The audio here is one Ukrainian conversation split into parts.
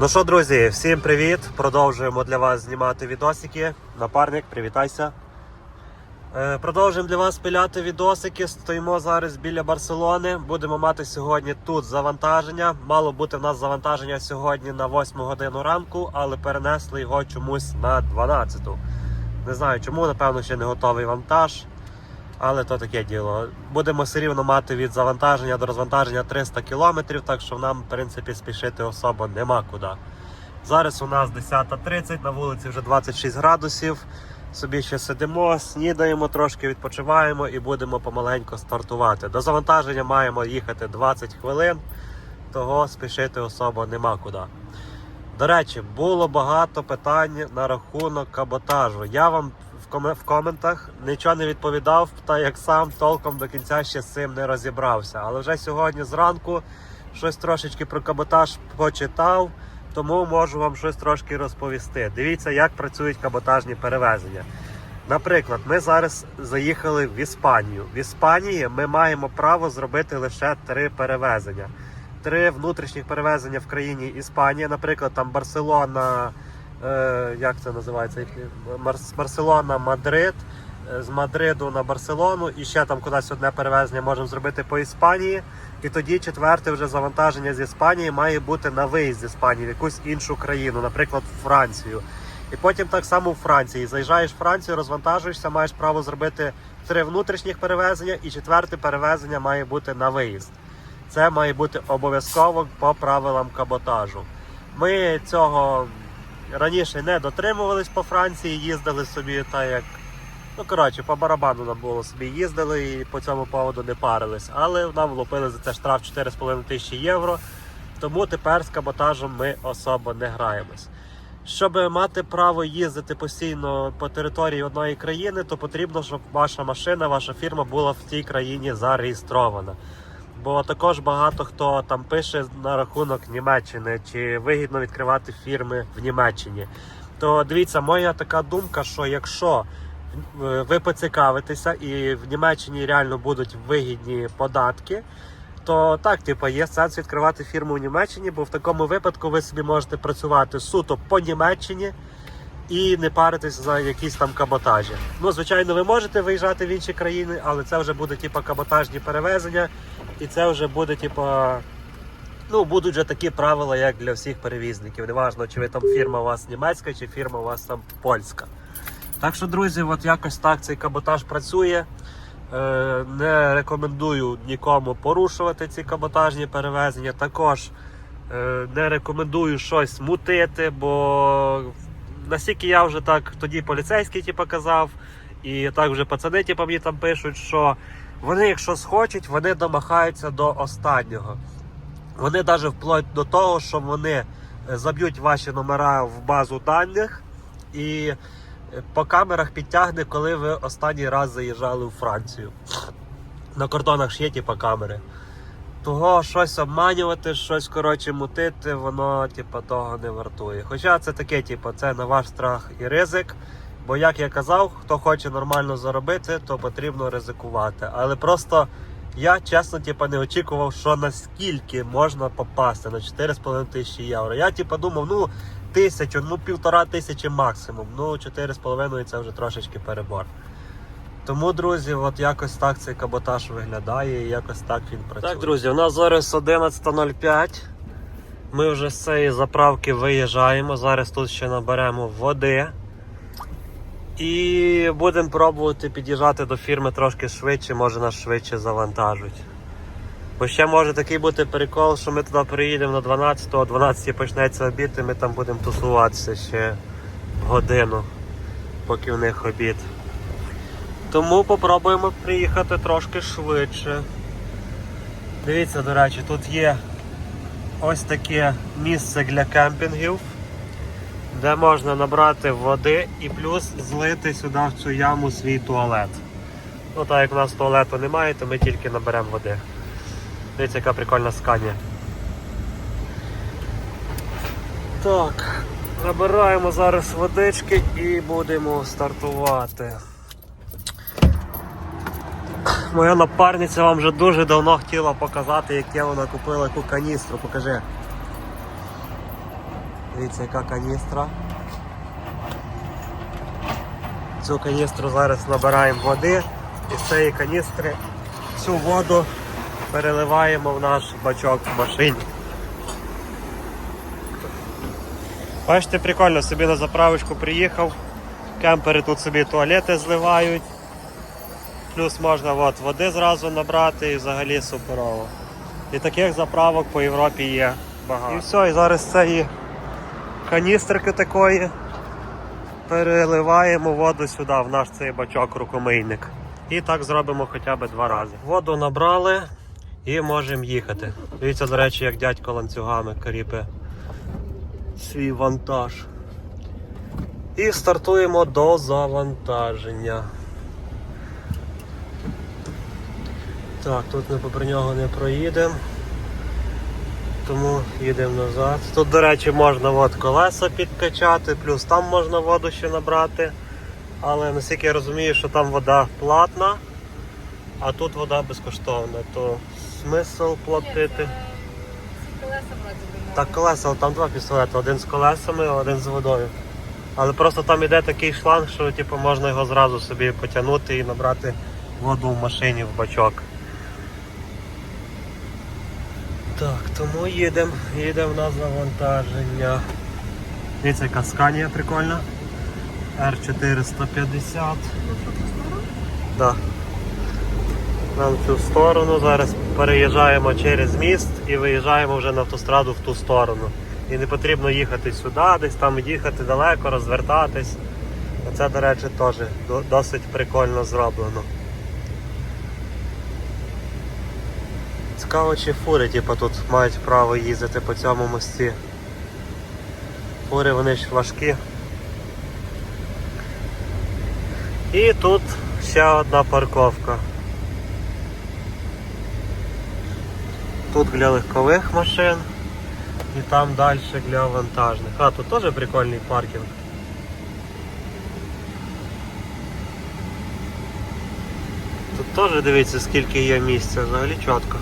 Ну що, друзі, всім привіт! Продовжуємо для вас знімати відосики. Напарник, привітайся. Е, Продовжуємо для вас пиляти відосики. Стоїмо зараз біля Барселони. Будемо мати сьогодні тут завантаження. Мало бути в нас завантаження сьогодні на 8 годину ранку, але перенесли його чомусь на 12. Не знаю чому, напевно, ще не готовий вантаж. Але то таке діло. Будемо все рівно мати від завантаження до розвантаження 300 кілометрів, так що нам, в принципі, спішити особо нема куди. Зараз у нас 10.30, на вулиці вже 26 градусів. Собі ще сидимо, снідаємо, трошки відпочиваємо і будемо помаленько стартувати. До завантаження маємо їхати 20 хвилин, того спішити особо нема куди. До речі, було багато питань на рахунок каботажу. Я вам в, коме- в коментах нічого не відповідав, та як сам толком до кінця ще з цим не розібрався. Але вже сьогодні зранку щось трошечки про каботаж почитав, тому можу вам щось трошки розповісти. Дивіться, як працюють каботажні перевезення. Наприклад, ми зараз заїхали в Іспанію. В Іспанії ми маємо право зробити лише три перевезення три внутрішніх перевезення в країні Іспанія, наприклад, там Барселона, е, як це називається? Марс, Барселона, Мадрид. е, З Мадриду на Барселону і ще там кудись одне перевезення можемо зробити по Іспанії. І тоді четверте вже завантаження з Іспанії має бути на виїзд з Іспанії в якусь іншу країну, наприклад, в Францію. І потім так само в Франції. Заїжджаєш в Францію, розвантажуєшся, маєш право зробити три внутрішніх перевезення, і четверте перевезення має бути на виїзд. Це має бути обов'язково по правилам каботажу. Ми цього раніше не дотримувались по Франції, їздили собі так як. Ну, коротше, по барабану нам було собі їздили і по цьому поводу не парились. Але нам влупили за це штраф 4,5 тисячі євро. Тому тепер з каботажем ми особо не граємось. Щоб мати право їздити постійно по території одної країни, то потрібно, щоб ваша машина, ваша фірма була в тій країні зареєстрована. Бо також багато хто там пише на рахунок Німеччини, чи вигідно відкривати фірми в Німеччині. То дивіться, моя така думка, що якщо е, ви поцікавитеся і в Німеччині реально будуть вигідні податки, то так, типу, є сенс відкривати фірму в Німеччині, бо в такому випадку ви собі можете працювати суто по Німеччині і не паритись за якісь там каботажі. Ну, звичайно, ви можете виїжджати в інші країни, але це вже буде типу, каботажні перевезення, і це вже буде, типу, ну, будуть вже такі правила, як для всіх перевізників. Неважно, чи ви там фірма у вас німецька, чи фірма у вас там польська. Так що, друзі, от якось так цей каботаж працює. Е, Не рекомендую нікому порушувати ці каботажні перевезення. Також е, не рекомендую щось мутити, бо настільки я вже так тоді поліцейський типу, казав, і так вже пацани типу, мені там пишуть, що вони, якщо схочуть, вони домахаються до останнього. Вони навіть вплоть до того, що вони е, заб'ють ваші номера в базу даних і е, по камерах підтягне, коли ви останній раз заїжджали у Францію. На кордонах ж є типу, камери. Того щось обманювати, щось коротше мутити, воно типу, того не вартує. Хоча це таке, типу, це на ваш страх і ризик. Бо, як я казав, хто хоче нормально заробити, то потрібно ризикувати. Але просто я чесно типу, не очікував, що наскільки можна попасти на 4,5 тисячі євро. Я типу, думав, ну тисячу, ну півтора тисячі максимум. Ну 4,5 це вже трошечки перебор. Тому, друзі, от якось так цей каботаж виглядає і якось так він працює. Так, друзі, у нас зараз 11.05. Ми вже з цієї заправки виїжджаємо. Зараз тут ще наберемо води. І будемо пробувати під'їжджати до фірми трошки швидше, може нас швидше завантажуть. Бо ще може такий бути прикол, що ми туди приїдемо на 12, о 12 почнеться обід, і ми там будемо тусуватися ще годину, поки в них обід. Тому попробуємо приїхати трошки швидше. Дивіться, до речі, тут є ось таке місце для кемпінгів, де можна набрати води і плюс злити сюди в цю яму свій туалет. Ну так як у нас туалету немає, то ми тільки наберемо води. Дивіться, яка прикольна сканія. Так, набираємо зараз водички і будемо стартувати. Моя напарниця вам вже дуже давно хотіла показати, яке вона купила яку каністру. Покажи. Дивіться, яка каністра. Цю каністру зараз набираємо води і з цієї каністри цю воду переливаємо в наш бачок в машині. Бачите, прикольно, собі на заправочку приїхав. Кемпери тут собі туалети зливають. Плюс можна от, води зразу набрати і взагалі суперово. І таких заправок по Європі є багато. І все, і зараз з цієї каністрики такої переливаємо воду сюди, в наш цей бачок рукомийник. І так зробимо хоча б два рази. Воду набрали і можемо їхати. Дивіться, до речі, як дядько ланцюгами кріпить свій вантаж. І стартуємо до завантаження. Так, тут ми попри нього не проїдемо. Тому їдемо назад. Тут, до речі, можна от колеса підкачати, плюс там можна воду ще набрати. Але наскільки я розумію, що там вода платна, а тут вода безкоштовна, то смисл платити. Колеса вроді. Так, колеса, там два пістолети, один з колесами, один з водою. Але просто там іде такий шланг, що типу, можна його зразу собі потягнути і набрати воду в машині в бачок. Так, тому їдемо, їдемо на завантаження. Дивіться, яка сканія прикольна. R450. Да. Нам в цю сторону. Зараз переїжджаємо через міст і виїжджаємо вже на автостраду в ту сторону. І не потрібно їхати сюди, десь там їхати далеко, розвертатись. Це, до речі, теж досить прикольно зроблено. Цікаво, чи фури типу, тут мають право їздити по цьому мості. Фури вони ж важкі. І тут ще одна парковка. Тут для легкових машин і там далі для вантажних. А, тут теж прикольний паркінг. Тут теж дивіться скільки є місця, взагалі чітко.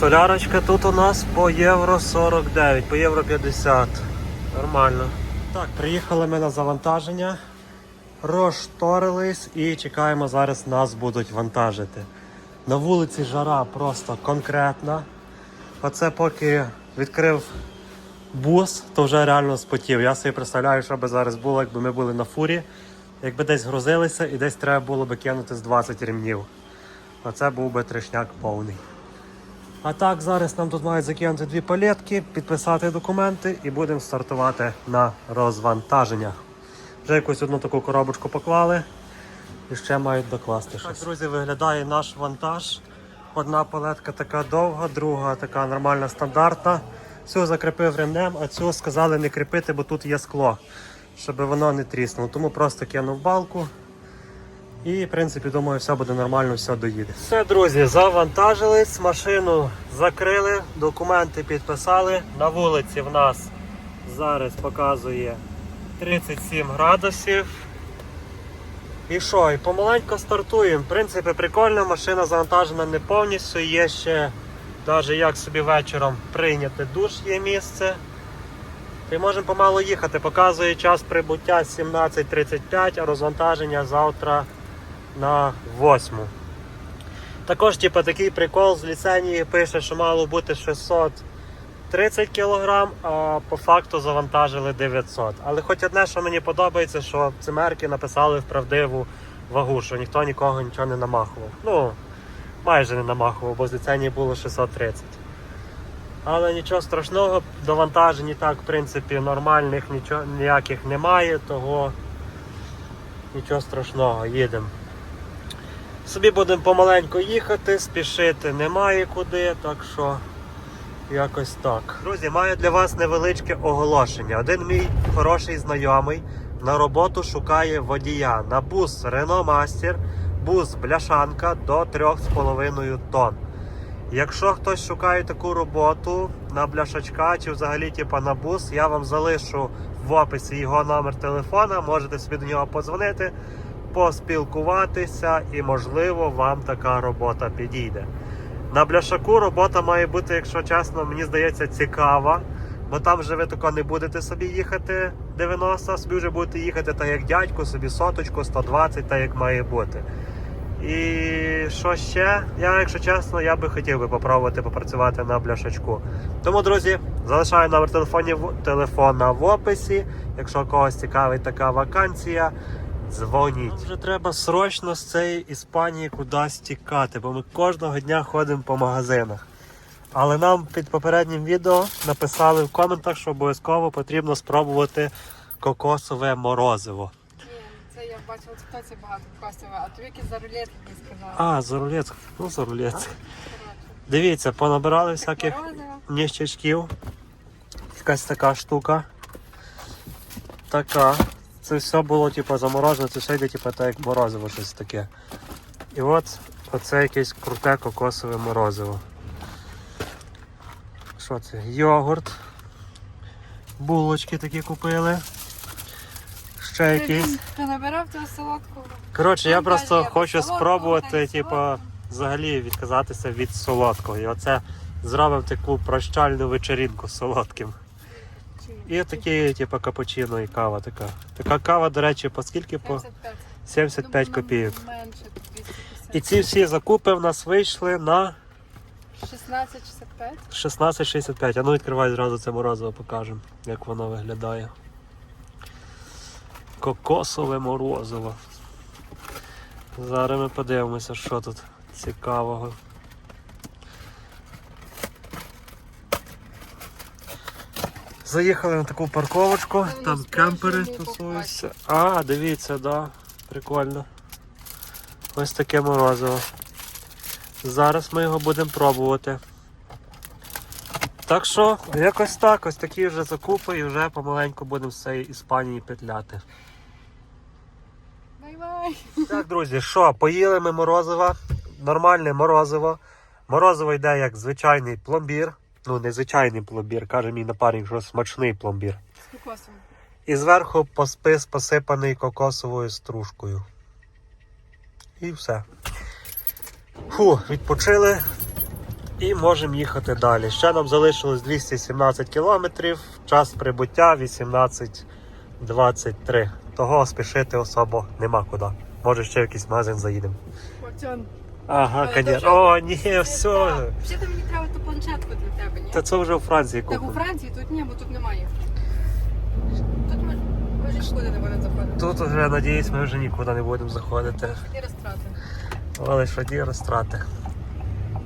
Солярочка тут у нас по євро 49, по євро 50. Нормально. Так, приїхали ми на завантаження, розшторились і чекаємо, зараз нас будуть вантажити. На вулиці жара просто конкретна. Оце поки відкрив бус, то вже реально спотів. Я собі представляю, що би зараз було, якби ми були на фурі, якби десь грузилися і десь треба було би кинути з 20 ремнів. Оце був би трешняк повний. А так, зараз нам тут мають закинути дві палетки, підписати документи і будемо стартувати на розвантаження. Вже якусь одну таку коробочку поклали і ще мають докласти щось. Так, друзі, виглядає наш вантаж. Одна палетка така довга, друга така нормальна, стандартна. Цю закріпив ремнем, а цю сказали не кріпити, бо тут є скло, щоб воно не тріснуло. Тому просто кинув балку. І, в принципі, думаю, все буде нормально, все доїде. Все, друзі, завантажились, машину закрили, документи підписали. На вулиці в нас зараз показує 37 градусів. І що, і помаленько стартуємо. В принципі, прикольна, машина завантажена не повністю. Є ще навіть як собі вечором прийняти душ, є місце. І можемо помалу їхати. Показує час прибуття 17.35, а розвантаження завтра на 8. Також, типу, такий прикол з ліцензії пише, що мало бути 630 кг, а по факту завантажили 900. Але хоч одне, що мені подобається, що цимерки написали в правдиву вагу, що ніхто нікого нічого не намахував. Ну, майже не намахував, бо з ліцензії було 630. Але нічого страшного, довантажень і так, в принципі, нормальних нічого, ніяких немає, того нічого страшного, їдемо. Собі будемо помаленьку їхати, спішити немає куди, так що якось так. Друзі, маю для вас невеличке оголошення. Один мій хороший знайомий на роботу шукає водія на бус Renault Master, бус бляшанка до 3,5 тонн. Якщо хтось шукає таку роботу на бляшачка чи взагалі типа на бус, я вам залишу в описі його номер телефона, можете собі до нього подзвонити, поспілкуватися і, можливо, вам така робота підійде. На бляшаку робота має бути, якщо чесно, мені здається, цікава. Бо там вже ви тако не будете собі їхати 90, собі вже будете їхати так як дядько, собі соточку, 120, так як має бути. І що ще? Я, якщо чесно, я би хотів би попробувати попрацювати на бляшачку. Тому, друзі, залишаю номер телефонів, телефона в описі. Якщо когось цікавить така вакансія, дзвоніть. Нам вже треба срочно з цієї Іспанії кудись тікати, бо ми кожного дня ходимо по магазинах. Але нам під попереднім відео написали в коментах, що обов'язково потрібно спробувати кокосове морозиво. Ні, це я бачила, хто це багато костів, а тобі якісь за рулетки сказали. А, зарулець. Ну, зарулець. Коротше, Дивіться, понабирали всяких ніщачків. Якась така штука. Така. Це все було типу, заморожено, це все йде типу, так як морозиво щось таке. І от оце якесь круте кокосове морозиво. Що це? Йогурт. Булочки такі купили. Ще якісь. Ти набирав того солодкого? Коротше, я просто хочу спробувати, типу, взагалі відказатися від солодкого. І оце зробив таку прощальну вечерінку з солодким. І такі, типу, капучино і кава така. Така кава, до речі, по скільки? По 75. 75 копійок. І ці всі закупи в нас вийшли на 16,65. 16,65. А ну відкривай зразу це морозиво, покажемо, як воно виглядає. Кокосове морозиво. Зараз ми подивимося, що тут цікавого. Заїхали на таку парковочку, там кемпери тусуються. А, дивіться, да. Прикольно. Ось таке морозиво. Зараз ми його будемо пробувати. Так що, якось так, ось такі вже закупи і вже помаленьку будемо з цієї Іспанії петляти. Бай-бай. Так, друзі, що, поїли ми морозива, нормальне морозиво. Морозиво йде як звичайний пломбір. Ну, не звичайний пломбір, каже мій напарник, що смачний пломбір. З кокосом. І зверху поспис посипаний кокосовою стружкою. І все. Фу, відпочили і можемо їхати далі. Ще нам залишилось 217 кілометрів, час прибуття 18.23. Того спішити особо нема куди. Може ще в якийсь магазин заїдемо. Ага, конечно. О, ні, все. Взагалі мені треба ту планшетку для тебе, ні? Та це вже у Франції Так у. Франції тут ні, бо тут немає. Тут ми, ми вже нікуди не будемо заходити. Тут вже, надіюсь, ми вже нікуди не будемо заходити. Такі розтрати. Але ж одні розтрати.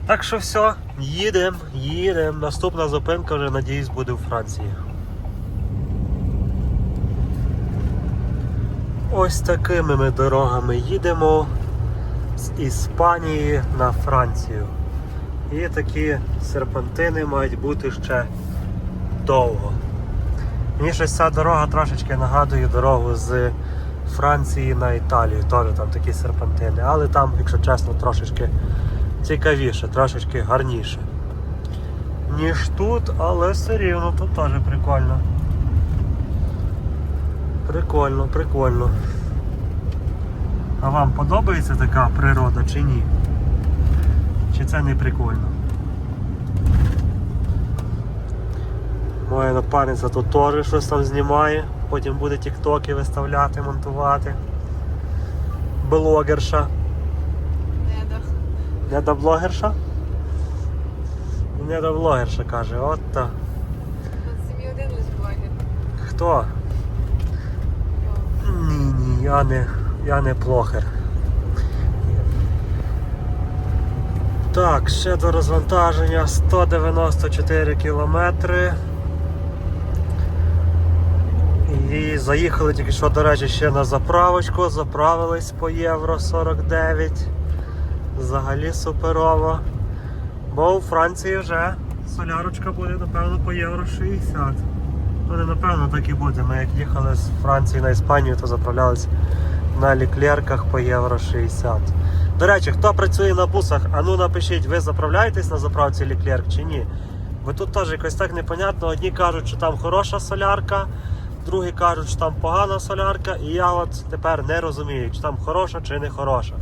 Так що все, їдемо, їдемо. Наступна зупинка вже, надіюсь, буде у Франції. Ось такими ми дорогами їдемо з Іспанії на Францію. І такі серпантини мають бути ще довго. Мені щось ця дорога трошечки нагадує дорогу з Франції на Італію. Теж там такі серпантини. Але там, якщо чесно, трошечки цікавіше, трошечки гарніше. Ніж тут, але все рівно тут теж прикольно. Прикольно, прикольно. А вам подобається така природа чи ні? Чи це не прикольно? Моя напарниця тут теж щось там знімає, потім буде тіктоки виставляти, монтувати. Блогерша. Не, да. Не до блогерша? Не до блогерша каже, от блогер. Хто? Ні, ні, я не, я не блогер. Так, ще до розвантаження 194 кілометри. І заїхали тільки що, до речі, ще на заправочку, заправились по євро 49. Взагалі суперово. Бо у Франції вже солярочка буде, напевно, по євро 60. Ну, не напевно так і буде. Ми як їхали з Франції на Іспанію, то заправлялись на ліклерках по євро 60. До речі, хто працює на бусах, а ну напишіть, ви заправляєтесь на заправці ліклерк чи ні? Бо тут теж якось так непонятно. Одні кажуть, що там хороша солярка, другі кажуть, що там погана солярка, і я от тепер не розумію, чи там хороша чи не хороша.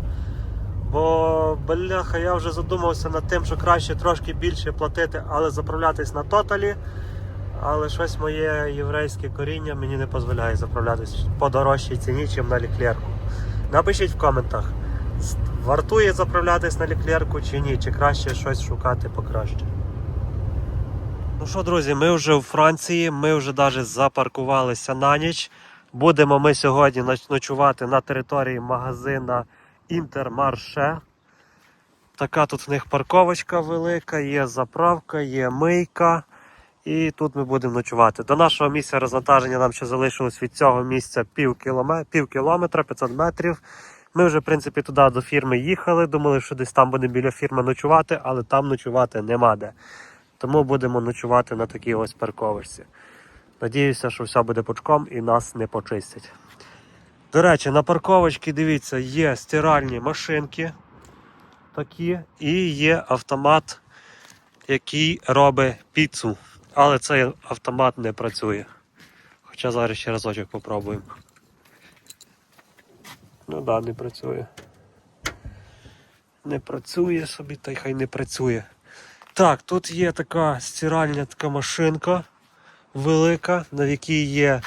Бо, бляха, я вже задумався над тим, що краще трошки більше платити, але заправлятись на тоталі. Але щось моє єврейське коріння мені не дозволяє заправлятись по дорожчій ціні, ніж на ліклерку. Напишіть в коментах, вартує заправлятись на ліклерку чи ні, чи краще щось шукати покраще. Ну що, друзі, ми вже у Франції, ми вже навіть запаркувалися на ніч. Будемо ми сьогодні ночувати на території магазина Інтермарше. Така тут в них парковочка велика, є заправка, є мийка. І тут ми будемо ночувати. До нашого місця розвантаження нам ще залишилось від цього місця пів, кіломе... пів кілометра, 500 метрів. Ми вже, в принципі, туди до фірми їхали. Думали, що десь там будемо біля фірми ночувати, але там ночувати нема де. Тому будемо ночувати на такій ось парковочці. Надіюся, що все буде пучком і нас не почистять. До речі, на парковочці, дивіться, є стиральні машинки такі, і є автомат, який робить піцу. Але цей автомат не працює. Хоча зараз ще разочок попробуємо. Ну да, не працює. Не працює собі, та й хай не працює. Так, тут є така стиральна така машинка велика, на якій є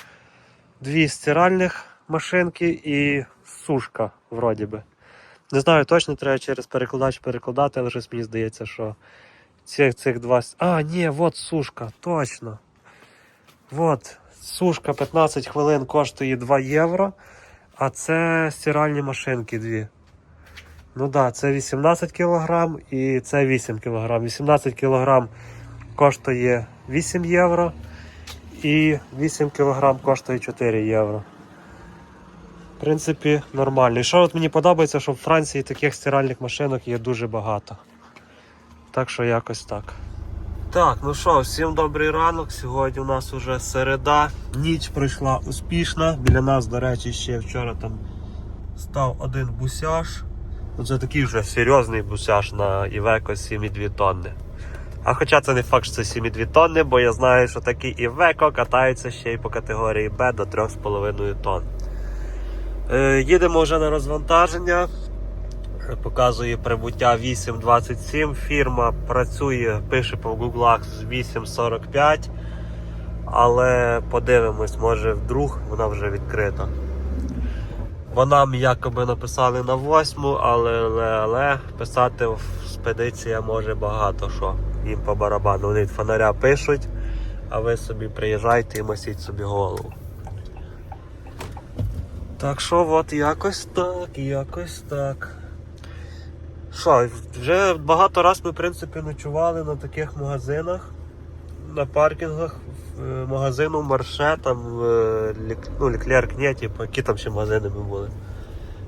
дві стиральних машинки і сушка, вроді би. Не знаю точно, треба через перекладач перекладати, але щось мені здається, що цих, цих два. А, ні, от сушка, точно. От, сушка 15 хвилин коштує 2 євро, а це стиральні машинки дві. Ну так, да, це 18 кг і це 8 кг. 18 кг коштує 8 євро і 8 кг коштує 4 євро. В принципі, нормально. І що от мені подобається, що в Франції таких стиральних машинок є дуже багато. Так що якось так. Так, ну що, всім добрий ранок. Сьогодні у нас уже середа. Ніч пройшла успішно. Біля нас, до речі, ще вчора там став один бусяж. Ну, Це такий вже серйозний бусяж на Івеко 7,2 тонни. А хоча це не факт, що це 7,2 тонни, бо я знаю, що такі Івеко катаються ще й по категорії Б до 3,5 тонн. Е, їдемо вже на розвантаження. Показує прибуття 8.27. Фірма працює, пише по гуглах з 8.45. Але подивимось, може вдруг вона вже відкрита. Бо нам якоби написали на 8, але, але, але писати в спедиція може багато що. Їм по барабану. Вони фонаря пишуть, а ви собі приїжджайте і масіть собі голову. Так що от якось так, якось так. Що, вже багато раз ми, в принципі, ночували на таких магазинах, на паркінгах, в- магазину Марше, там лік, ну, Ліклерк, ні, типу, які там ще магазини ми були.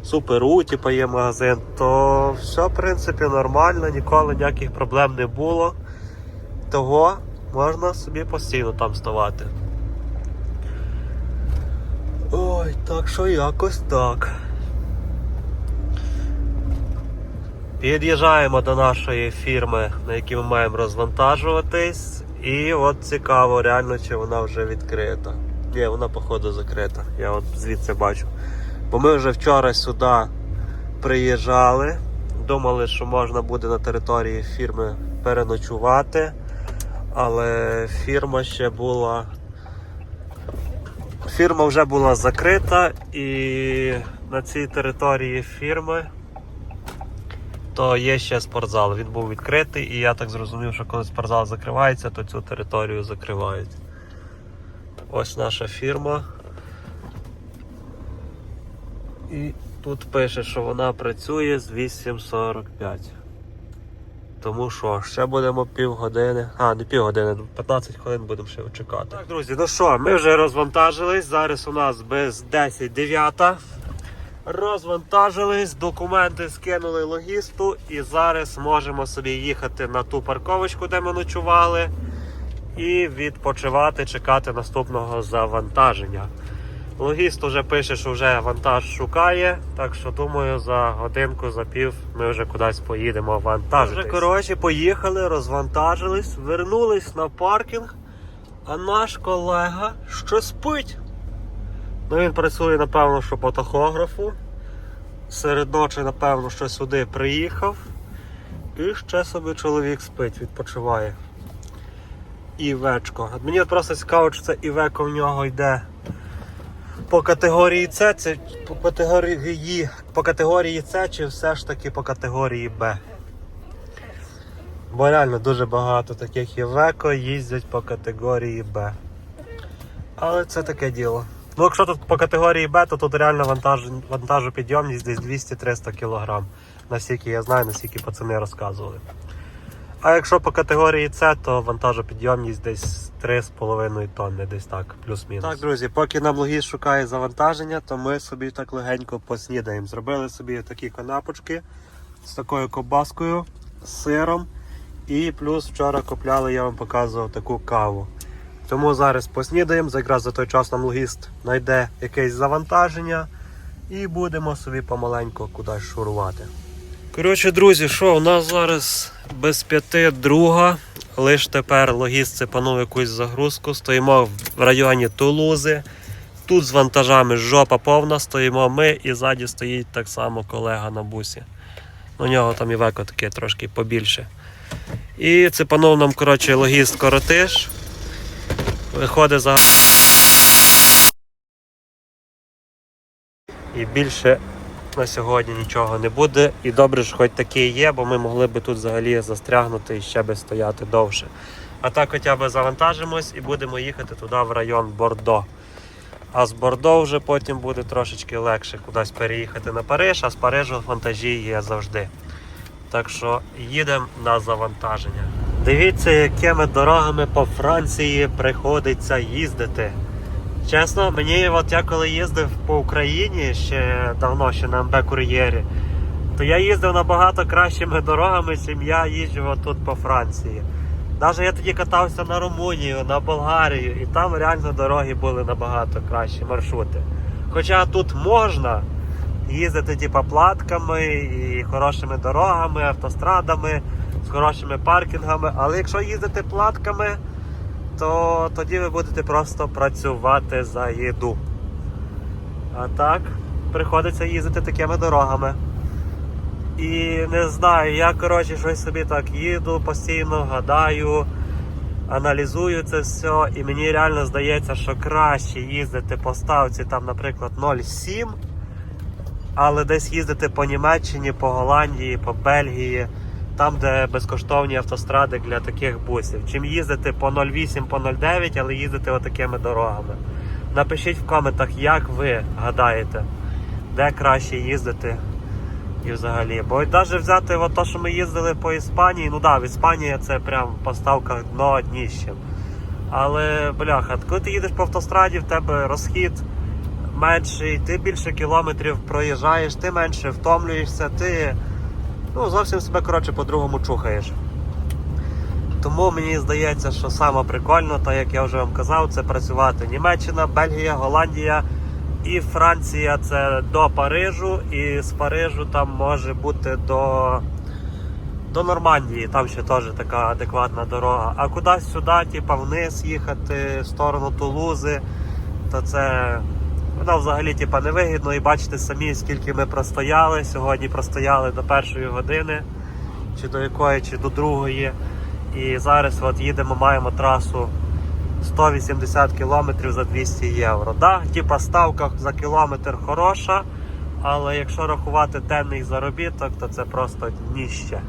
Суперу, типу, є магазин, то все, в принципі, нормально, ніколи ніяких проблем не було. Того можна собі постійно там ставати. Ой, так що якось так. Під'їжджаємо до нашої фірми, на якій ми маємо розвантажуватись. І от цікаво, реально, чи вона вже відкрита. Ні, вона, походу, закрита. Я от звідси бачу. Бо ми вже вчора сюди приїжджали. Думали, що можна буде на території фірми переночувати. Але фірма ще була. Фірма вже була закрита і на цій території фірми то є ще спортзал. Він був відкритий, і я так зрозумів, що коли спортзал закривається, то цю територію закривають. Ось наша фірма. І тут пише, що вона працює з 8.45. Тому що ще будемо півгодини. А, не півгодини, 15 хвилин будемо ще чекати. Так, друзі, ну що, ми вже розвантажились. Зараз у нас без 10.09. Розвантажились, документи скинули логісту і зараз можемо собі їхати на ту парковочку, де ми ночували, і відпочивати, чекати наступного завантаження. Логіст вже пише, що вже вантаж шукає, так що думаю, за годинку, за пів ми вже кудись поїдемо вантажити. Вже коротше поїхали, розвантажились, вернулись на паркінг, а наш колега що спить. Ну він працює, напевно, що по тахографу. серед ночі, напевно, що сюди приїхав. І ще собі чоловік спить, відпочиває. Івечко. От мені от просто цікаво, чи це Івеко в нього йде по категорії С, це по категорії, по категорії С, чи все ж таки по категорії Б. Бо реально дуже багато таких Івеко їздять по категорії Б. Але це таке діло. Ну, якщо тут по категорії Б, то тут реально вантаж, вантажопідйомність десь 200-300 кг. Наскільки я знаю, наскільки пацани розказували. А якщо по категорії С, то вантажопідйомність десь 3,5 тонни, десь так, плюс-мінус. Так, друзі, поки нам логіст шукає завантаження, то ми собі так легенько поснідаємо. Зробили собі такі канапочки з такою кобаскою, з сиром. І плюс вчора купляли, я вам показував таку каву. Тому зараз поснідаємо, за- якраз за той час нам логіст знайде якесь завантаження і будемо собі помаленьку кудись шурувати. Коротше, друзі, що у нас зараз без п'яти друга. Лиш тепер логіст цепанув якусь загрузку. Стоїмо в районі Тулузи. Тут з вантажами жопа повна, стоїмо ми і ззаді стоїть так само колега на бусі. У нього там і веко таке трошки побільше. І цепанув нам, коротше, логіст коротиш. Виходить за. І більше на сьогодні нічого не буде. І добре, що хоч таке є, бо ми могли би тут взагалі застрягнути і ще би стояти довше. А так хоча б завантажимось і будемо їхати туди в район Бордо. А з Бордо вже потім буде трошечки легше кудись переїхати на Париж, а з Парижу вантажі є завжди. Так що їдемо на завантаження. Дивіться, якими дорогами по Франції приходиться їздити. Чесно, мені от я коли їздив по Україні ще давно, ще на МБ кур'єрі, то я їздив набагато кращими дорогами, чим я їжджу отут по Франції. Навіть я тоді катався на Румунію, на Болгарію, і там реально дороги були набагато кращі маршрути. Хоча тут можна їздити типа платками і хорошими дорогами, автострадами, з хорошими паркінгами, але якщо їздити платками, то тоді ви будете просто працювати за їду. А так, приходиться їздити такими дорогами. І не знаю, я коротше щось собі так їду, постійно гадаю, аналізую це все, і мені реально здається, що краще їздити по ставці, там, наприклад, 0,7, але десь їздити по Німеччині, по Голландії, по Бельгії, там, де безкоштовні автостради для таких бусів. Чим їздити по 0,8, по 0,9, але їздити отакими дорогами. Напишіть в коментах, як ви гадаєте, де краще їздити і взагалі. Бо навіть взяти от те, що ми їздили по Іспанії, ну так, да, в Іспанії це прям по ставках дно дніще. Але, бляха, коли ти їдеш по автостраді, в тебе розхід менший, ти більше кілометрів проїжджаєш, ти менше втомлюєшся, ти ну, зовсім себе коротше по-другому чухаєш. Тому мені здається, що саме прикольно, так як я вже вам казав, це працювати Німеччина, Бельгія, Голландія і Франція це до Парижу, і з Парижу там може бути до, до Нормандії, там ще теж така адекватна дорога. А кудись сюди, типа вниз їхати в сторону Тулузи, то це воно взагалі типа, невигідно. І бачите самі, скільки ми простояли. Сьогодні простояли до першої години, чи до якої, чи до другої. І зараз от їдемо, маємо трасу 180 км за 200 євро. Да, типа ставка за кілометр хороша, але якщо рахувати денний заробіток, то це просто ніще.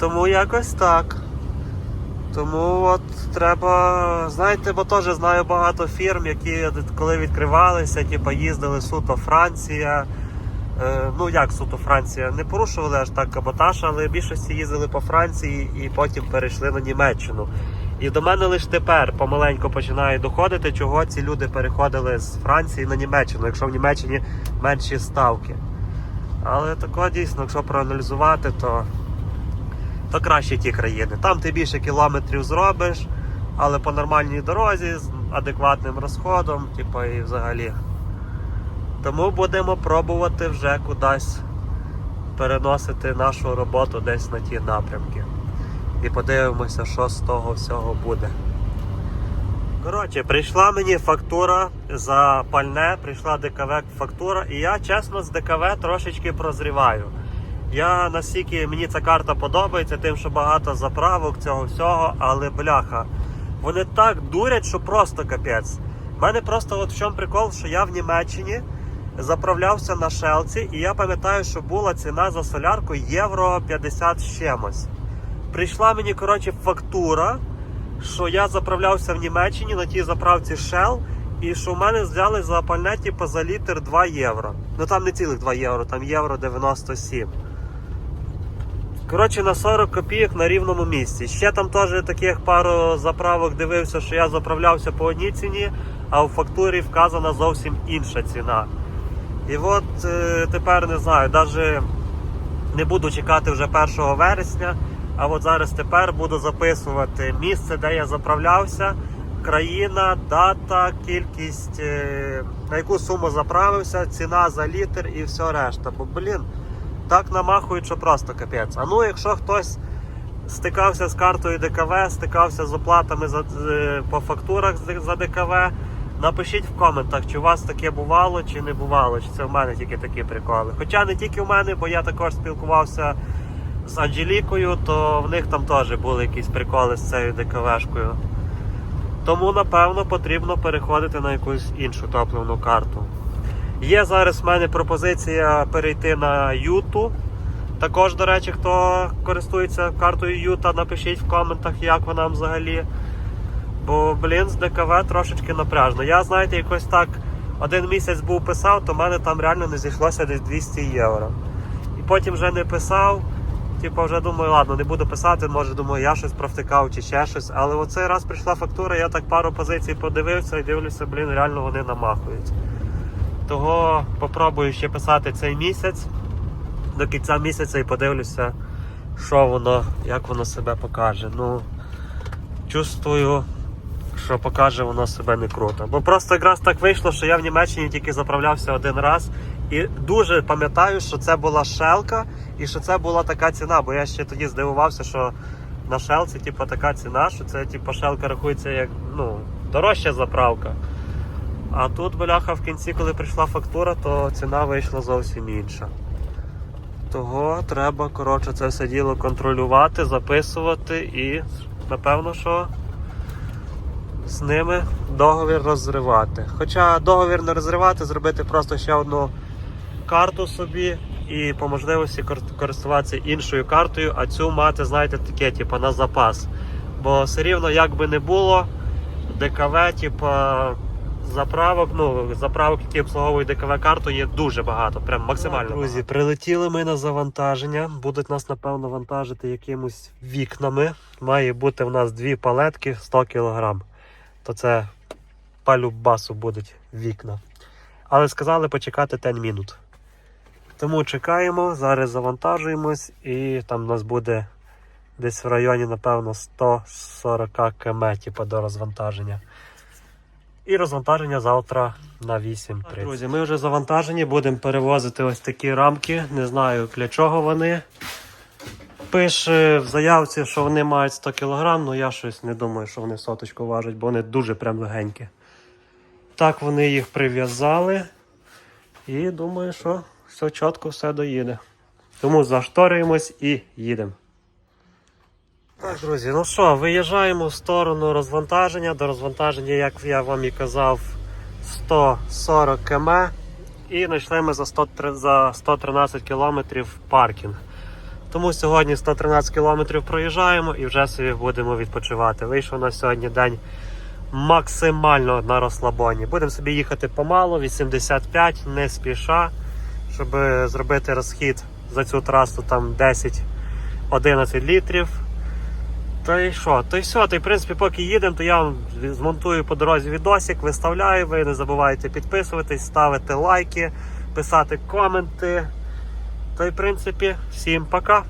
Тому якось так. Тому от треба, знаєте, бо теж знаю багато фірм, які коли відкривалися, типу, їздили суто Франція. Е, ну як суто Франція, не порушували аж так каботаж, але більшості їздили по Франції і потім перейшли на Німеччину. І до мене лише тепер помаленьку починає доходити, чого ці люди переходили з Франції на Німеччину, якщо в Німеччині менші ставки. Але тако дійсно, якщо проаналізувати, то, то краще ті країни. Там ти більше кілометрів зробиш, але по нормальній дорозі з адекватним розходом, типу, і взагалі. Тому будемо пробувати вже кудись переносити нашу роботу десь на ті напрямки. І подивимося, що з того всього буде. Коротше, прийшла мені фактура за пальне, прийшла ДКВ фактура, і я чесно з ДКВ трошечки прозріваю. Я настільки мені ця карта подобається, тим, що багато заправок цього всього, але бляха, вони так дурять, що просто капець. У мене просто от в чому прикол, що я в Німеччині заправлявся на шелці, і я пам'ятаю, що була ціна за солярку євро 50 з чимось. Прийшла мені коротше фактура, що я заправлявся в Німеччині на тій заправці Shell, і що в мене взяли за пальне типу, за літр 2 євро. Ну там не цілих 2 євро, там євро 97. Коротше, на 40 копійок на рівному місці. Ще там теж таких пару заправок дивився, що я заправлявся по одній ціні, а у фактурі вказана зовсім інша ціна. І от е, тепер не знаю, навіть не буду чекати вже 1 вересня, а от зараз тепер буду записувати місце, де я заправлявся, країна, дата, кількість, е, на яку суму заправився, ціна за літр і все решта. Бо, блін, так намахують, що просто капець. А ну, якщо хтось стикався з картою ДКВ, стикався з оплатами за, е, по фактурах за ДКВ, напишіть в коментах, чи у вас таке бувало, чи не бувало, чи це в мене тільки такі приколи. Хоча не тільки в мене, бо я також спілкувався з Анжелікою, то в них там теж були якісь приколи з цією ДКВшкою. Тому, напевно, потрібно переходити на якусь іншу топливну карту. Є зараз в мене пропозиція перейти на Юту. Також, до речі, хто користується картою Юта, напишіть в коментах, як вона взагалі. Бо, блін, з ДКВ трошечки напряжно. Я, знаєте, якось так один місяць був писав, то в мене там реально не зійшлося десь 200 євро. І потім вже не писав. Типу, вже думаю, ладно, не буду писати, може, думаю, я щось провтикав чи ще щось. Але оцей раз прийшла фактура, я так пару позицій подивився і дивлюся, блін, реально вони намахують. Того попробую ще писати цей місяць до кінця місяця і подивлюся, що воно, як воно себе покаже. Ну, чувствую, що покаже воно себе не круто. Бо просто якраз так вийшло, що я в Німеччині тільки заправлявся один раз. І дуже пам'ятаю, що це була шелка і що це була така ціна, бо я ще тоді здивувався, що на шелці типу, така ціна, що це типу, шелка рахується як ну, дорожча заправка. А тут, бляха, в кінці, коли прийшла фактура, то ціна вийшла зовсім інша. Того треба, коротше, це все діло контролювати, записувати і, напевно, що з ними договір розривати. Хоча договір не розривати, зробити просто ще одну карту собі і по можливості користуватися іншою картою, а цю мати, знаєте, таке, типу, на запас. Бо все рівно, як би не було, ДКВ, типу, заправок, ну, заправок, які обслуговують ДКВ карту, є дуже багато, прям максимально. Друзі, прилетіли ми на завантаження. Будуть нас, напевно, вантажити якимось вікнами. Має бути в нас дві палетки 100 кг. То це по любасу будуть вікна. Але сказали почекати 10 минут. Тому чекаємо, зараз завантажуємось, і там у нас буде десь в районі, напевно, 140 км типу, до розвантаження. І розвантаження завтра на 8.30. Друзі, ми вже завантажені, будемо перевозити ось такі рамки. Не знаю для чого вони. Пише в заявці, що вони мають 100 кг, але я щось не думаю, що вони соточку важать, бо вони дуже прям легенькі. Так вони їх прив'язали. І думаю, що все чітко, все доїде. Тому зашторюємось і їдемо. Так, друзі, ну що, виїжджаємо в сторону розвантаження. До розвантаження, як я вам і казав, 140 км. І знайшли ми за 103 за 113 кілометрів паркінг. Тому сьогодні 113 кілометрів проїжджаємо і вже собі будемо відпочивати. Вийшов на сьогодні день максимально на розслабоні. Будемо собі їхати помалу, 85, не спіша, щоб зробити розхід за цю трасу там 10-11 літрів. Та й що? То й все, то й в принципі, поки їдемо, то я вам змонтую по дорозі відосик, виставляю. Ви не забувайте підписуватись, ставити лайки, писати коменти. То й в принципі, всім пока.